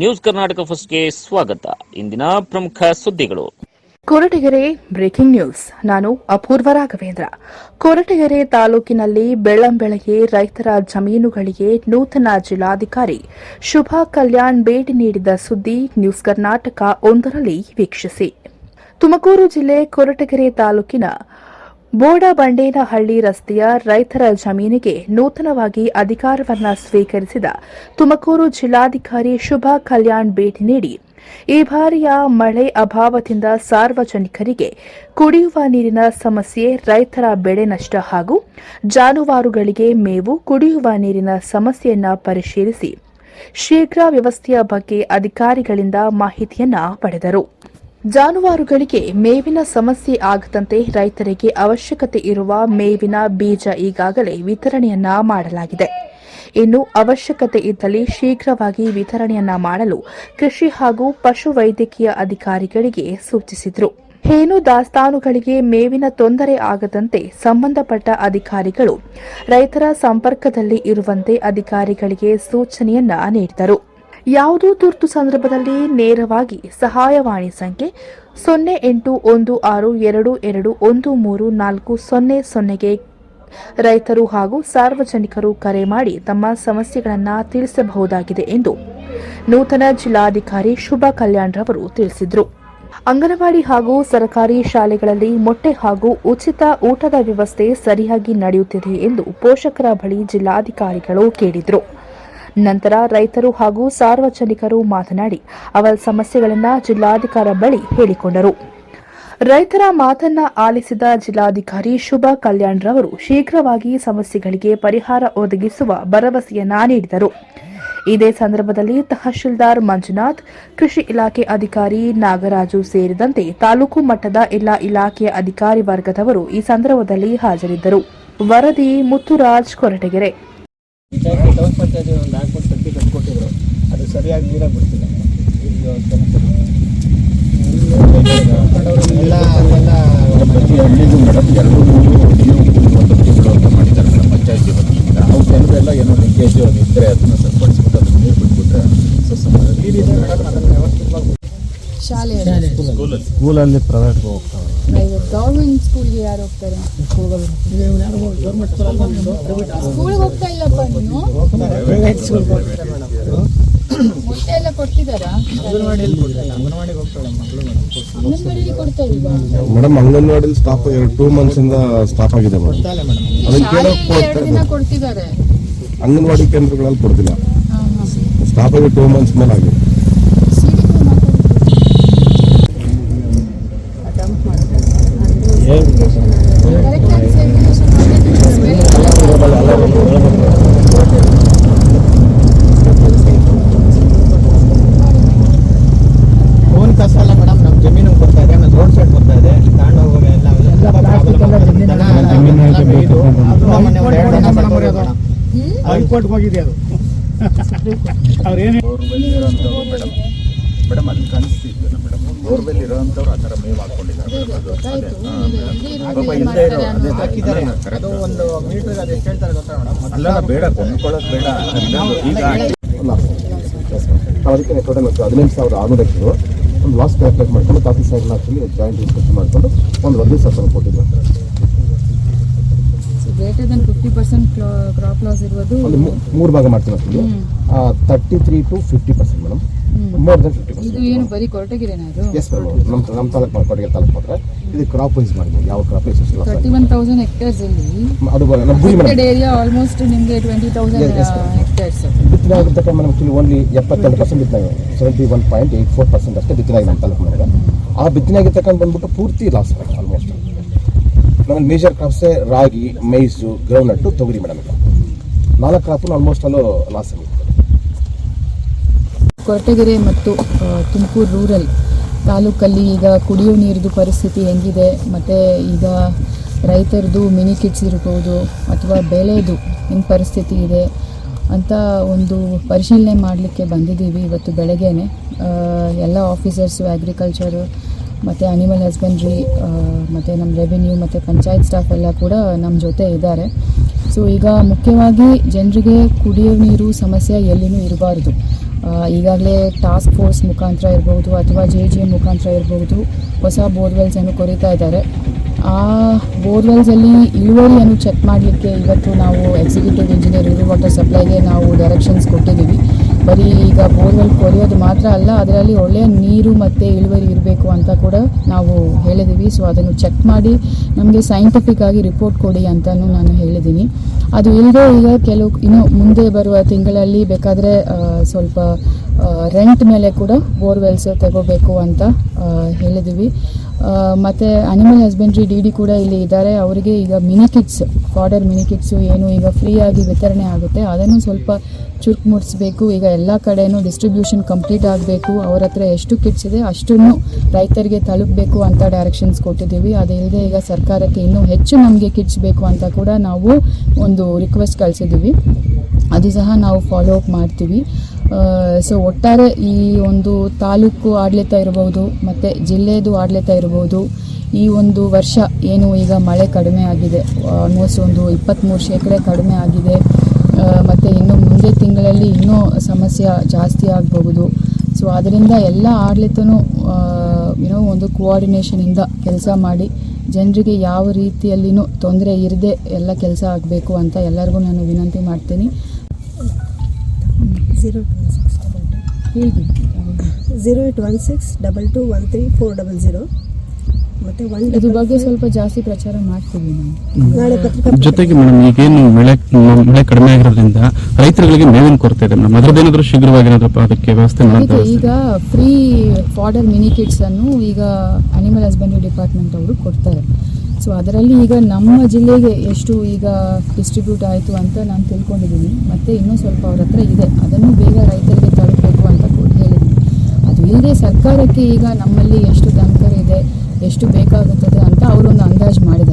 News Karnataka ಫಸ್ಟ್ಗೆ ಸ್ವಾಗತ. ಇಂದಿನ ಪ್ರಮುಖ ಸುದ್ದಿಗಳು. Koratagere breaking news. ನಾನು ಅಪೂರ್ವ ರಾಘವೇಂದ್ರ. ಕೊರಟಗೆರೆ ತಾಲೂಕಿನಲ್ಲಿ ಬೆಳ್ಳಂಬೆಳಗ್ಗೆ ರೈತರ ಜಮೀನುಗಳಿಗೆ ನೂತನ ಜಿಲ್ಲಾಧಿಕಾರಿ ಶುಭಾ ಕಲ್ಯಾಣ್ ಭೇಟಿ ನೀಡಿದ ಸುದ್ದಿ ನ್ಯೂಸ್ ಕರ್ನಾಟಕ ಒಂದರಲ್ಲಿ ವೀಕ್ಷಿಸಿ. ತುಮಕೂರು ಜಿಲ್ಲೆ ಕೊರಟಗೆರೆ ತಾಲೂಕಿನ ಬೋಡಬಂಡೇನಹಳ್ಳಿ ರಸ್ತೆಯ ರೈತರ ಜಮೀನಿಗೆ ನೂತನವಾಗಿ ಅಧಿಕಾರವನ್ನ ಸ್ವೀಕರಿಸಿದ ತುಮಕೂರು ಜಿಲ್ಲಾಧಿಕಾರಿ ಶುಭಾ ಕಲ್ಯಾಣ್ ಭೇಟಿ ನೀಡಿ, ಈ ಬಾರಿಯ ಮಳೆ ಅಭಾವದಿಂದ ಸಾರ್ವಜನಿಕರಿಗೆ ಕುಡಿಯುವ ನೀರಿನ ಸಮಸ್ಯೆ, ರೈತರ ಬೆಳೆ ನಷ್ಟ ಹಾಗೂ ಜಾನುವಾರುಗಳಿಗೆ ಮೇವು, ಕುಡಿಯುವ ನೀರಿನ ಸಮಸ್ಯೆಯನ್ನು ಪರಿಶೀಲಿಸಿ ಶೀಘ್ರ ವ್ಯವಸ್ಥೆಯ ಬಗ್ಗೆ ಅಧಿಕಾರಿಗಳಿಂದ ಮಾಹಿತಿಯನ್ನ ಪಡೆದರು. ಜಾನುವಾರುಗಳಿಗೆ ಮೇವಿನ ಸಮಸ್ಯೆ ಆಗದಂತೆ ರೈತರಿಗೆ ಅವಶ್ಯಕತೆ ಇರುವ ಮೇವಿನ ಬೀಜ ಈಗಾಗಲೇ ವಿತರಣೆಯನ್ನ ಮಾಡಲಾಗಿದೆ. ಇನ್ನು ಅವಶ್ಯಕತೆ ಇದ್ದಲ್ಲಿ ಶೀಘ್ರವಾಗಿ ವಿತರಣೆಯನ್ನ ಮಾಡಲು ಕೃಷಿ ಹಾಗೂ ಪಶು ವೈದ್ಯಕೀಯ ಅಧಿಕಾರಿಗಳಿಗೆ ಸೂಚಿಸಿದರು. ಹೇನು ದಾಸ್ತಾನುಗಳಿಗೆ ಮೇವಿನ ತೊಂದರೆ ಆಗದಂತೆ ಸಂಬಂಧಪಟ್ಟ ಅಧಿಕಾರಿಗಳು ರೈತರ ಸಂಪರ್ಕದಲ್ಲಿ ಇರುವಂತೆ ಅಧಿಕಾರಿಗಳಿಗೆ ಸೂಚನೆಯನ್ನ ನೀಡಿದರು. ಯಾವುದೋ ತುರ್ತು ಸಂದರ್ಭದಲ್ಲಿ ನೇರವಾಗಿ ಸಹಾಯವಾಣಿ ಸಂಖ್ಯೆ ಸೊನ್ನೆ ಎಂಟು ಒಂದು ಆರು ಎರಡು ಎರಡು ಒಂದು ಮೂರು ನಾಲ್ಕು ಸೊನ್ನೆ ಸೊನ್ನೆಗೆ ರೈತರು ಹಾಗೂ ಸಾರ್ವಜನಿಕರು ಕರೆ ಮಾಡಿ ತಮ್ಮ ಸಮಸ್ಯೆಗಳನ್ನು ತಿಳಿಸಬಹುದಾಗಿದೆ ಎಂದು ನೂತನ ಜಿಲ್ಲಾಧಿಕಾರಿ ಶುಭಾ ಕಲ್ಯಾಣ್ ರವರು ತಿಳಿಸಿದರು. ಅಂಗನವಾಡಿ ಹಾಗೂ ಸರ್ಕಾರಿ ಶಾಲೆಗಳಲ್ಲಿ ಮೊಟ್ಟೆ ಹಾಗೂ ಉಚಿತ ಊಟದ ವ್ಯವಸ್ಥೆ ಸರಿಯಾಗಿ ನಡೆಯುತ್ತಿದೆ ಎಂದು ಪೋಷಕರ ಬಳಿ ಜಿಲ್ಲಾಧಿಕಾರಿಗಳು ಕೇಳಿದರು. ನಂತರ ರೈತರು ಹಾಗೂ ಸಾರ್ವಜನಿಕರು ಮಾತನಾಡಿ ಅವರ ಸಮಸ್ಯೆಗಳನ್ನು ಜಿಲ್ಲಾಧಿಕಾರ ಬಳಿ ಹೇಳಿಕೊಂಡರು. ರೈತರ ಮಾತನ್ನ ಆಲಿಸಿದ ಜಿಲ್ಲಾಧಿಕಾರಿ ಶುಭಾ ಕಲ್ಯಾಣ್ ರವರು ಶೀಘ್ರವಾಗಿ ಸಮಸ್ಯೆಗಳಿಗೆ ಪರಿಹಾರ ಒದಗಿಸುವ ಭರವಸೆಯನ್ನ ನೀಡಿದರು. ಇದೇ ಸಂದರ್ಭದಲ್ಲಿ ತಹಶೀಲ್ದಾರ್ ಮಂಜುನಾಥ್, ಕೃಷಿ ಇಲಾಖೆ ಅಧಿಕಾರಿ ನಾಗರಾಜು ಸೇರಿದಂತೆ ತಾಲೂಕು ಮಟ್ಟದ ಎಲ್ಲಾ ಇಲಾಖೆಯ ಅಧಿಕಾರಿ ವರ್ಗದವರು ಈ ಸಂದರ್ಭದಲ್ಲಿ ಹಾಜರಿದ್ದರು. ವರದಿ ಮುತ್ತುರಾಜ್ ಕೊರಟಗೆರೆ ಪಂಚಾಯತ್ ಟೌನ್ ಪಂಚಾಯತ್ ಒಂದು ಹಾಕ್ಬಿಟ್ಟು ಕಟ್ಟಿ ಕಟ್ಕೊಟ್ಟಿದ್ರು ಅದು ಸರಿಯಾಗಿ ನೀರಾಗಿ ಬಿಡ್ತಿಲ್ಲ. ಈಗ ಎಲ್ಲ ಅಲ್ಲೆಲ್ಲ ಪ್ರತಿ ಹಳ್ಳಿಗೂ ಮೇಡಮ್ ಎರಡು ಒಂದು ಬಿಡುವಂತ ಮಾಡಿದ್ದಾರೆ ಮೇಡಮ್ ಪಂಚಾಯತಿ ವತಿಯಿಂದ. ಅವ್ರ ಜನರೆಲ್ಲ ಏನೋ ಲೀಕೇಜ್ ಅದು ಇದ್ದರೆ ಅದನ್ನು ಸರಿಪಡಿಸ್ಬಿಟ್ಟು ಅದನ್ನ ನೀರು ಬಿಟ್ಬಿಟ್ರೆ ಸ್ಕೂಲಲ್ಲಿ. ಪ್ರೈವೇಟ್ಗೆ ಹೋಗ್ತಾರೆ. ಪ್ರೈವೇಟ್ ಗೌರ್ಮೆಂಟ್ ಸ್ಕೂಲ್ಗೆ ಯಾರು ಹೋಗ್ತಾರೆ? ಸ್ಕೂಲ್ಗೆ ಹೋಗ್ತಾ ಇಲ್ಲಪ್ಪ ನೀನು? ಮೊಟ್ಟೆ ಎಲ್ಲ ಕೊಡ್ತಿದಾರಾ ಅಂಗನವಾಡಿಯಲ್ಲಿ ಕೊಡ್ತಾರೆ. ಅಂಗನವಾಡಿಗೆ ಹೋಗ್ತಾಳೆ ಮಗಳು ಮೇಡಮ್. ಅಂಗನವಾಡಿಲಿ ಕೊಡ್ತಾ ಇಲ್ವಾ ಮೇಡಮ್ ಅಂಗನವಾಡಿ ಸ್ಟಾಪ್ ಎರಡು ಟೂ ಮಂತ್ಸ್ ಇಂದ ಸ್ಟಾಪ್ ಆಗಿದೆ ಮೇಡಮ್. ಕೊಡ್ತಾಳೆ ಮೇಡಮ್. ಅದಕ್ಕೆ ಏನೋ ಶಾಲೆಯಲ್ಲಿ ಎರಡು ದಿನ ಕೊಡ್ತಿದ್ದಾರೆ. ಅಂಗನವಾಡಿ ಕೇಂದ್ರಗಳಲ್ಲಿ ಕೊಡ್ತಿಲ್ಲ. ಸ್ಟಾಪ್ ಆಗಿ ಟೂ ಮಂತ್ಸ್ ಮೇಲೆ ಆಗಿದೆ ಮಾಡ್ಬೇಕು. ಫೋನ್ ಕಸ ಅಲ್ಲ ಮೇಡಮ್ ನಮ್ಮ ಜಮೀನು ಬರ್ತಾ ಇದೆ ಆಮೇಲೆ ರೋಡ್ ಸೈಡ್ ಬರ್ತಾ ಇದೆ ತಗೊಂಡು ಹೋಗುವಾಗ ಎಲ್ಲ ಎಲ್ಲ problem ಆಗ್ತದೆ. ದನ ಎಲ್ಲ ಜಮೀನು ಎಲ್ಲ ಆಯ್ತು, ಮೇಯ್ದು, ಬೇಕು. ಅದು ಮೊನ್ನೆ ಒಂದು ಎರಡು ದನ ಸತ್ತೋಗಿದೆ ಮೇಡಮ್. ಹೈಕೋರ್ಟ್ಗೆ ಹೋಗಿದೆ ಅದು. ಅವ್ರೇನು ಮೇಡಮ್ ಮೇಡಮ್ ಅಲ್ಲಿ ಮೇಡಮ್. ಬೋರ್ವೆಲ್ ಇರೋಂಥವ್ರು ಆ ಥರ ಮೇವು ಪಾಪ ಇಲ್ಲದೆ ಇರೋ ಅದೇ ಹಾಕಿದ್ದಾರೆ. ಅದು ಒಂದು ಮೀಟರ್ ಅದು ಎಷ್ಟು ಹೇಳ್ತಾರೆ ಗೊತ್ತಾ ಮೇಡಮ್? ಅಲ್ಲ ಬೇಡ ಕೊಂಡ್ಕೊಳ್ಳೋದು ಬೇಡ. ಇನ್ನೊಂದು ಈಗ ಅಲ್ಲ ನಾವು ಅದಕ್ಕೆ ಟೋಟಲ್ ಹದಿನೆಂಟು ಸಾವಿರ ಆರುನೂರು ಒಂದು ಲಾಸ್ ಕ್ಯಾಲ್ಕುಲೇಟ್ ಮಾಡ್ಕೊಂಡು ಕಾಫಿ ಆಕ್ಚುಲಿ ಜಾಯಿಂಟ್ ಡಿಸ್ಕಷನ್ ಮಾಡ್ಕೊಂಡು ಒಂದು ವರದಿ ಸಹ ಕೊಟ್ಟಿದ್ದು greater than fifty percent crop loss ಇರುವುದು ಮೂರು ಭಾಗ ಮಾಡ್ತೀವಿ ಅಷ್ಟೇ. Thirty three to fifty percent madam. More than fifty ಇದು ಏನು ಬರೀ ಕೊರಟಗೆರೆನಾ ಇದು? ಎಸ್ ಮೇಡಮ್ ನಮ್ಮ ನಮ್ಮ ತಾಲೂಕು ಮಾಡ್ಕೊಟ್ಟಿಗೆ ತಾಲೂಕು ಮಾತ್ರ. ಇದು ಕ್ರಾಪ್ ವೈಸ್ ಮಾಡಿದ್ವಿ ಯಾವ ಕ್ರಾಪ್ ಎಷ್ಟು ತರ್ಟಿ ಒನ್ ತೌಸಂಡ್ ಹೆಕ್ಟೇರ್ಸ್ ಅದು ಬರ- ನಮ್ಮ ಗುರಿ ಮೇಡಮ್. ಏರಿಯಾ ಆಲ್ಮೋಸ್ಟ್ ನಿಮಗೆ ಟ್ವೆಂಟಿ ತೌಸಂಡ್. ಹೆಕ್ಟೇರ್ಸ್ ಬಿತ್ತನೆ ಓನ್ಲಿ ಎಪ್ಪತ್ತೆರಡು ಪರ್ಸೆಂಟ್ ಬಿತ್ತನೆ seventy one point eight four percent ಅಷ್ಟೇ ಬಿತ್ತನೆ ನಮ್ಮ ತಾಲೂಕು ಮನೆಗೆ ಆ ಬಿತ್ತನೆ ಆಗಿರ್ತಕ್ಕಂಥ ಬಂದ್ಬಿಟ್ಟು ಪೂರ್ತಿ ಲಾಸ್ ಆಲ್ಮೋಸ್ಟ್ ನಮ್ಮಲ್ಲಿ ಮೇಜರ್ ಕ್ರಾಪ್ಸೇ ರಾಗಿ ಮೈಸು ಗ್ರೌಂಡ್ನಟ್ಟು ತೊಗರಿ ಮೇಡಮ್ ನಾಲ್ಕು ಕ್ರಾಪು ಆಲ್ಮೋಸ್ಟ್ ಅಲ್ಲೂ ಲಾಸ್ ಕೊರಟಗೆರೆ ಮತ್ತು ತುಮಕೂರು ರೂರಲ್ ತಾಲೂಕಲ್ಲಿ ಈಗ ಕುಡಿಯೋ ನೀರಿದು ಪರಿಸ್ಥಿತಿ ಹೆಂಗಿದೆ, ಮತ್ತು ಈಗ ರೈತರದು ಮಿನಿ ಕಿಟ್ಸ್ ಇರ್ಬೋದು ಅಥವಾ ಬೆಳೆದು ಹೆಂಗೆ ಪರಿಸ್ಥಿತಿ ಇದೆ ಅಂತ ಒಂದು ಪರಿಶೀಲನೆ ಮಾಡಲಿಕ್ಕೆ ಬಂದಿದ್ದೀವಿ ಇವತ್ತು ಬೆಳಗ್ಗೆನೆ. ಎಲ್ಲ ಆಫೀಸರ್ಸು ಅಗ್ರಿಕಲ್ಚರು ಮತ್ತು ಅನಿಮಲ್ ಹಸ್ಬೆಂಡ್ರಿ ಮತ್ತು ನಮ್ಮ ರೆವಿನ್ಯೂ ಮತ್ತು ಪಂಚಾಯತ್ ಸ್ಟಾಫ್ ಎಲ್ಲ ಕೂಡ ನಮ್ಮ ಜೊತೆ ಇದ್ದಾರೆ. ಸೊ ಈಗ ಮುಖ್ಯವಾಗಿ ಜನರಿಗೆ ಕುಡಿಯೋ ನೀರು ಸಮಸ್ಯೆ ಎಲ್ಲಿನೂ ಇರಬಾರ್ದು. ಈಗಾಗಲೇ ಟಾಸ್ಕ್ ಫೋರ್ಸ್ ಮುಖಾಂತರ ಇರ್ಬೋದು ಅಥವಾ ಜೆ ಜಿ ಎಂ ಮುಖಾಂತರ ಇರ್ಬೋದು ಹೊಸ ಬೋರ್ವೆಲ್ಸನ್ನು ಕೊರಿತಾ ಇದ್ದಾರೆ. ಆ ಬೋರ್ವೆಲ್ಸಲ್ಲಿ ಇಳುವರಿಯನ್ನು ಚೆಕ್ ಮಾಡಲಿಕ್ಕೆ ಇವತ್ತು ನಾವು ಎಕ್ಸಿಕ್ಯೂಟಿವ್ ಇಂಜಿನಿಯರ್ ವಾಟರ್ ಸಪ್ಲೈಗೆ ನಾವು ಡೈರೆಕ್ಷನ್ಸ್ ಕೊಟ್ಟಿದ್ದೀವಿ. ಬರೀ ಈಗ ಬೋರ್ವೆಲ್ ಕೊರೆಯೋದು ಮಾತ್ರ ಅಲ್ಲ, ಅದರಲ್ಲಿ ಒಳ್ಳೆಯ ನೀರು ಮತ್ತು ಇಳುವರಿ ಇರಬೇಕು ಅಂತ ಕೂಡ ನಾವು ಹೇಳಿದ್ದೀವಿ ಸೊ ಅದನ್ನು ಚೆಕ್ ಮಾಡಿ, ನಮಗೆ ಸೈಂಟಿಫಿಕ್ ಆಗಿ ರಿಪೋರ್ಟ್ ಕೊಡಿ ಅಂತಲೂ ನಾನು ಹೇಳಿದ್ದೀನಿ ಅದು ಇಲ್ಲದೆ ಈಗ ಕೆಲವು, ಇನ್ನು ಮುಂದೆ ಬರುವ ತಿಂಗಳಲ್ಲಿ ಬೇಕಾದರೆ ಸ್ವಲ್ಪ ರೆಂಟ್ ಮೇಲೆ ಕೂಡ ಬೋರ್ವೆಲ್ಸ್ ತಗೋಬೇಕು ಅಂತ ಹೇಳಿದ್ದೀವಿ ಮತ್ತೆ ಅನಿಮಲ್ ಹಸ್ಬೆಂಡ್ರಿ ಡಿ ಡಿ ಕೂಡ ಇಲ್ಲಿ ಇದ್ದಾರೆ. ಅವರಿಗೆ ಈಗ mini kits fodder mini kits ಏನು ಈಗ ಫ್ರೀಯಾಗಿ ವಿತರಣೆ ಆಗುತ್ತೆ. ಅದನ್ನು ಸ್ವಲ್ಪ ಚುರುಕು ಮೂಡಿಸ್ಬೇಕು. ಈಗ ಎಲ್ಲ ಕಡೆಯೂ ಡಿಸ್ಟ್ರಿಬ್ಯೂಷನ್ ಕಂಪ್ಲೀಟ್ ಆಗಬೇಕು. ಅವ್ರ ಹತ್ರ ಎಷ್ಟು ಕಿಟ್ಸ್ ಇದೆ ಅಷ್ಟನ್ನು ರೈತರಿಗೆ ತಲುಪಬೇಕು ಅಂತ ಡೈರೆಕ್ಷನ್ಸ್ ಕೊಟ್ಟಿದ್ದೀವಿ. ಅದಿಲ್ಲದೆ ಈಗ ಸರ್ಕಾರಕ್ಕೆ ಇನ್ನೂ ಹೆಚ್ಚು ನಮಗೆ ಕಿಟ್ಸ್ ಬೇಕು ಅಂತ ಕೂಡ ನಾವು ಒಂದು ರಿಕ್ವೆಸ್ಟ್ ಕಳಿಸಿದ್ದೀವಿ. ಅದು ಸಹ ನಾವು ಫಾಲೋ ಅಪ್ ಮಾಡ್ತೀವಿ. ಸೊ ಒಟ್ಟಾರೆ ಈ ಒಂದು ತಾಲೂಕು ಆಡಳಿತ ಇರಬಹುದು ಮತ್ತು ಜಿಲ್ಲೆಯದು ಆಡಳಿತ ಇರಬಹುದು ಈ ಒಂದು ವರ್ಷ ಏನು ಈಗ ಮಳೆ ಕಡಿಮೆ ಆಗಿದೆ ಆಲ್ಮೋಸ್ಟ್ ಒಂದು ಇಪ್ಪತ್ತ್ಮೂರು ಶೇಕಡೆ ಕಡಿಮೆ ಆಗಿದೆ ಮತ್ತು ಇನ್ನು ಮುಂದೆ ತಿಂಗಳಲ್ಲಿ ಇನ್ನೂ ಸಮಸ್ಯೆ ಜಾಸ್ತಿ ಆಗಬಹುದು. ಸೊ ಅದರಿಂದ ಎಲ್ಲ ಆಡಳಿತನೂ ಏನೋ ಒಂದು ಕೋಆರ್ಡಿನೇಷನಿಂದ ಕೆಲಸ ಮಾಡಿ, ಜನರಿಗೆ ಯಾವ ರೀತಿಯಲ್ಲಿನೂ ತೊಂದರೆ ಇರದೆ ಎಲ್ಲ ಕೆಲಸ ಆಗಬೇಕು ಅಂತ ಎಲ್ಲರಿಗೂ ನಾನು ವಿನಂತಿ ಮಾಡ್ತೀನಿ. Zero two six double two ಹೇಳಿ zero eight one six double two one three four double zero ಮತ್ತೆ ಒನ್ ಇದ್ರ ಬಗ್ಗೆ ಸ್ವಲ್ಪ ಜಾಸ್ತಿ ಪ್ರಚಾರ ಮಾಡ್ತೀವಿ ನಾವು. ನಾಳೆ ಪತ್ರಿಕಾ ಜೊತೆಗೆ ಮೇಡಮ್ ಈಗೇನು ಮಳೆ ಮಳೆ ಕಡಿಮೆ ಆಗಿರೋದ್ರಿಂದ ರೈತರುಗಳಿಗೆ ಮೇವಿನ ಕೊರತೆ ಇದೆ. ಮೇಡಮ್ ಅದ್ರದ್ದೇನಾದ್ರೂ ಶೀಘ್ರವಾಗಿ ಏನಾದ್ರು ಅದಕ್ಕೆ ವ್ಯವಸ್ಥೆ ಮಾಡೋದು ಈಗ ಫ್ರೀ ಫಾರ್ಡರ್ ಮಿನಿ ಕಿಟ್ಸ್ ಅನ್ನು ಈಗ ಅನಿಮಲ್ ಹಸ್ಬೆಂಡ್ರಿ ಡಿಪಾರ್ಟ್ಮೆಂಟ್ ಅವರು ಕೊಡ್ತಾರೆ. ಸೊ ಅದರಲ್ಲಿ ಈಗ ನಮ್ಮ ಜಿಲ್ಲೆಗೆ ಎಷ್ಟು ಈಗ ಡಿಸ್ಟ್ರಿಬ್ಯೂಟ್ ಆಯಿತು ಅಂತ ನಾನು ತಿಳ್ಕೊಂಡಿದ್ದೀನಿ ಮತ್ತು ಇನ್ನೂ ಸ್ವಲ್ಪ ಅವ್ರ ಹತ್ರ ಇದೆ. ಅದನ್ನು ಬೇಗ ರೈತರಿಗೆ ತಲುಪಬೇಕು ಅಂತ ಕೂಡ ಹೇಳಿದ್ದೀನಿ ಅದು ಇಲ್ಲದೆ ಸರ್ಕಾರಕ್ಕೆ ಈಗ ನಮ್ಮಲ್ಲಿ ಎಷ್ಟು ದನಕರು ಇದೆ, ಎಷ್ಟು ಬೇಕಾಗುತ್ತದೆ ಅಂತ ಅವರೊಂದು ಅಂದಾಜು ಮಾಡಿದ್ದಾರೆ.